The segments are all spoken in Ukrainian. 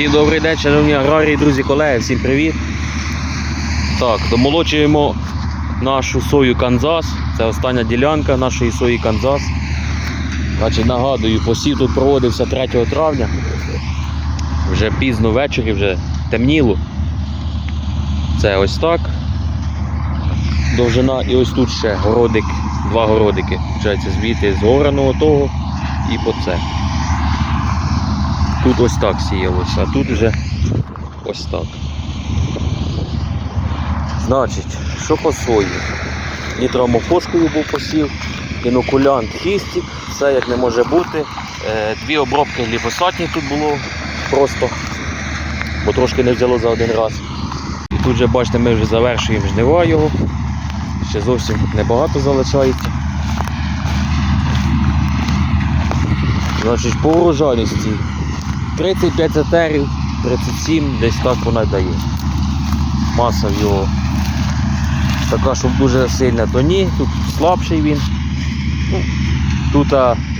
Всім добрий день, шановні аграрії, друзі, колеги, всім привіт. Так, домолочуємо нашу сою Канзас. Це остання ділянка нашої сої Канзас. Значить, нагадую, посів тут проводився 3 травня. Вже пізно ввечері, вже темніло. Це ось так. Довжина і ось тут ще городик, два городики. Звідти з гораного того і по це. Тут ось так сіялося, а тут вже ось так. Значить, що по сої? Нітромофошкою був посів, інокулянт хістік, все як не може бути. Е, Дві обробки гліфосатні тут було просто, бо трошки не взяло за один раз. І тут вже бачите, ми вже завершуємо жнива його. Ще зовсім небагато залишається. Значить, по урожайності 35 етерів, 37, десь так вона дає. Маса в його така, щоб дуже сильна, то ні, тут слабший він. Ну, тут,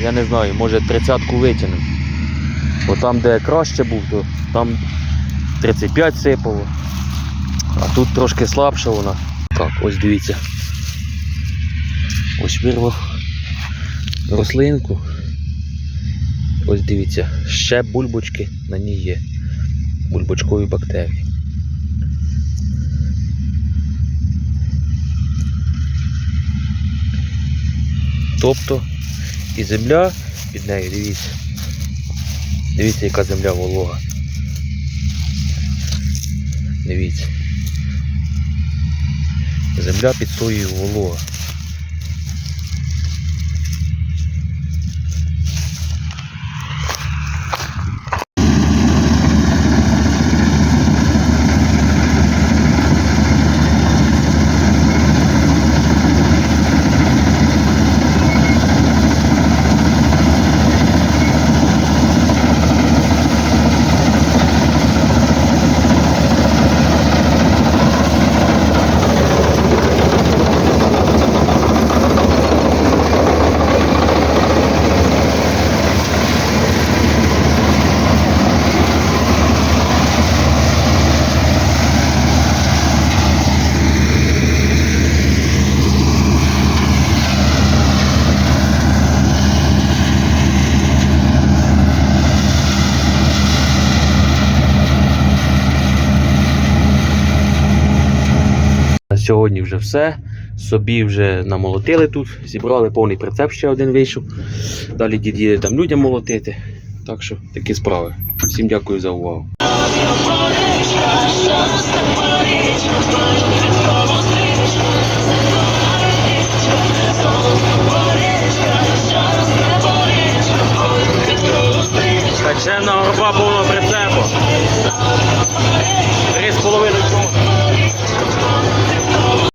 я не знаю, може 30-ку витягнемо. Бо там, де краще був, то там 35 сипало. А тут трошки слабша вона. Так, ось дивіться. Ось вирвав рослинку. Ось дивіться, ще бульбочки на ній є. Бульбочкові бактерії. Тобто і земля під нею, дивіться. Дивіться, яка земля волога. Дивіться. Земля під соєю волога. Сьогодні вже все. Собі вже намолотили тут, зібрали повний прицеп, ще один вийшов. Далі дід їде там людям молотити. Так що такі справи. Всім дякую за увагу. Качена горба повна прицепу.